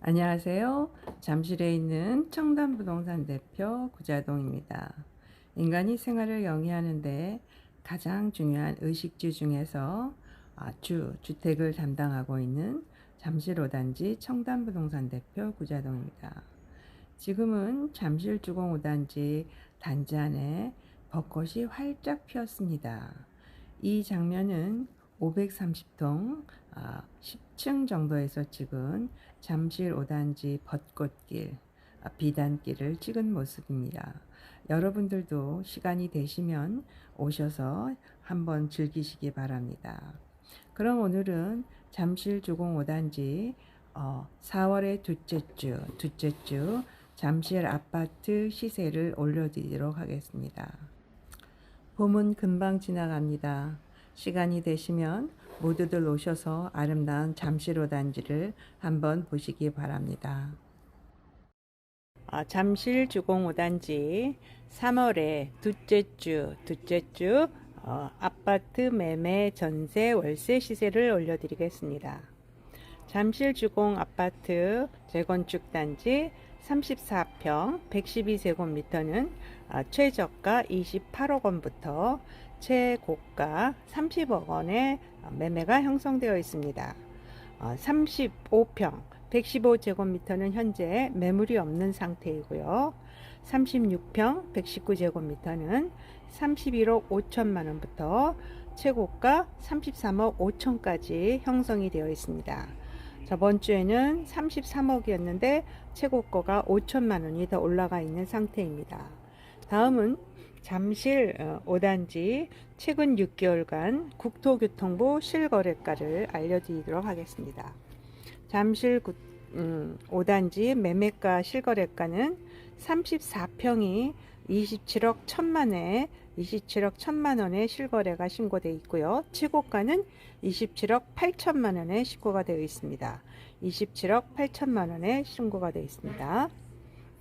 안녕하세요. 잠실에 있는 청담부동산 대표 구자동입니다. 인간이 생활을 영위하는데 가장 중요한 의식주 중에서 아, 주, 주택을 담당하고 있는 잠실 5단지 청담부동산 대표 구자동입니다. 지금은 잠실 주공 5단지 단지 안에 벚꽃이 활짝 피었습니다. 이 장면은 530동 아, 10층 정도에서 찍은 잠실 5단지 벚꽃길 아, 비단길을 찍은 모습입니다. 여러분들도 시간이 되시면 오셔서 한번 즐기시기 바랍니다. 그럼 오늘은 잠실 주공 5단지 어, 4월의 둘째 주, 둘째 주 잠실 아파트 시세를 올려드리도록 하겠습니다. 봄은 금방 지나갑니다. 시간이 되시면 모두들 오셔서 아름다운 잠실 5단지를 한번 보시기 바랍니다. 아, 잠실 주공 5단지 3월에 둘째 주, 둘째 주 어, 아파트 매매 전세 월세 시세를 올려드리겠습니다. 잠실 주공 아파트 재건축 단지 34평 112제곱미터는 아, 최저가 28억 원부터 최고가 30억 원의 매매가 형성되어 있습니다. 어, 35평 115제곱미터는 현재 매물이 없는 상태이고요. 36평 119제곱미터는 31억 5천만 원부터 최고가 33억 5천까지 형성이 되어 있습니다. 저번 주에는 33억이었는데 최고가가 5천만 원이 더 올라가 있는 상태입니다. 다음은 잠실 5단지 최근 6개월간 국토교통부 실거래가를 알려드리도록 하겠습니다. 잠실 5단지 매매가 실거래가는 34평이 27억 1천만에 27억 1천만 원의 실거래가 신고되어 있고요. 최고가는 27억 8천만 원에 신고가 되어 있습니다. 27억 8천만 원에 신고가 되어 있습니다.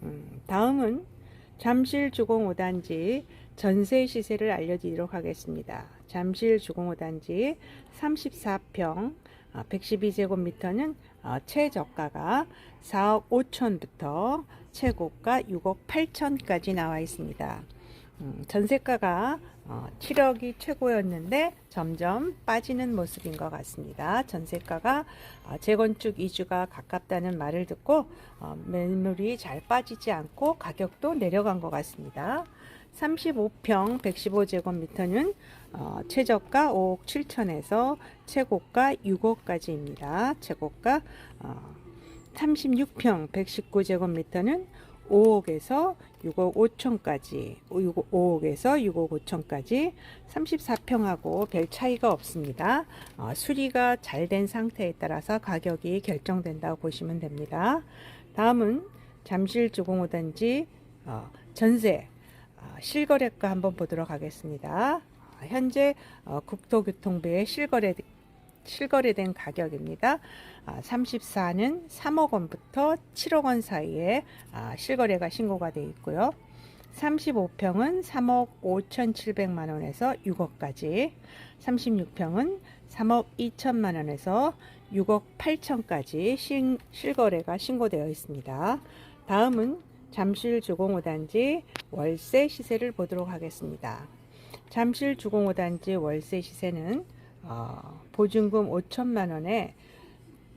음, 다음은 잠실 주공 5단지 전세 시세를 알려드리도록 하겠습니다. 잠실 주공 5단지 34평 112제곱미터는 어, 최저가가 4억 5천부터 최고가 6억 8천까지 나와 있습니다. 음, 전세가가 어, 7억이 최고였는데 점점 빠지는 모습인 것 같습니다. 전세가가 어, 재건축 이주가 가깝다는 말을 듣고 어, 매물이 잘 빠지지 않고 가격도 내려간 것 같습니다. 35평 115제곱미터는 어, 최저가 5억 7천에서 최고가 6억까지입니다. 최고가 어, 36평 119제곱미터는 5억에서 6억 5천까지 5억에서 6억 5천까지 34평하고 별 차이가 없습니다. 어, 수리가 잘 된 상태에 따라서 가격이 결정된다고 보시면 됩니다. 다음은 잠실 주공호단지 어, 전세 어, 실거래가 한번 보도록 하겠습니다. 어, 현재 어, 국토교통부의 실거래 실거래된 가격입니다. 34는 아, 3억 원부터 7억 원 사이에 아, 실거래가 신고가 되어 있고요. 35평은 3억 5,700만 원에서 6억까지, 36평은 3억 2천만 원에서 6억 8천까지 신, 실거래가 신고되어 있습니다. 다음은 잠실 주공호단지 월세 시세를 보도록 하겠습니다. 잠실 주공호단지 월세 시세는 어, 보증금 5천만 원에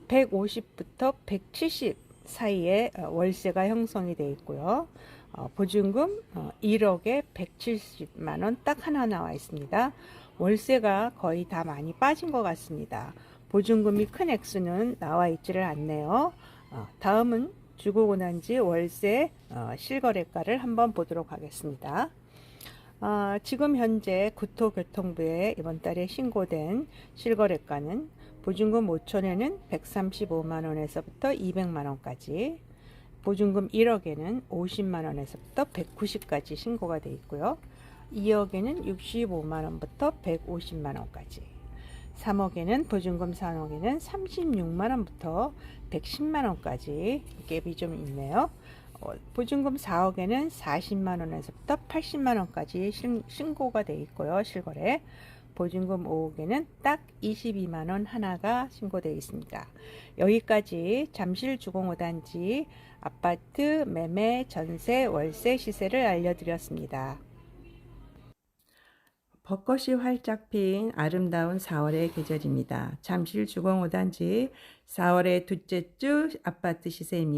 150부터 170 사이에 어, 월세가 형성이 되어 있고요. 어, 보증금 어, 1억에 170만 원 딱 하나 나와 있습니다. 월세가 거의 다 많이 빠진 것 같습니다. 보증금이 큰 액수는 나와 있지를 않네요. 어, 다음은 주거고난지 월세 어, 실거래가를 한번 보도록 하겠습니다. 어, 지금 현재 국토교통부에 이번 달에 신고된 실거래가는 보증금 5천에는 135만 원에서부터 200만 원까지, 보증금 1억에는 50만 원에서부터 190까지 신고가 되어 있고요. 2억에는 65만 원부터 150만 원까지, 3억에는 보증금 4억에는 36만 원부터 110만 원까지 갭이 좀 있네요. 어, 보증금 4억에는 40만 원에서부터 80만 원까지 신, 신고가 돼 있고요. 실거래. 보증금 5억에는 딱 22만 원 하나가 신고되어 있습니다. 여기까지 잠실 주공 5단지 아파트 매매 전세 월세 시세를 알려드렸습니다. 벚꽃이 활짝 핀 아름다운 4월의 계절입니다. 잠실 주공 5단지 4월의 둘째 주 아파트 시세입니다.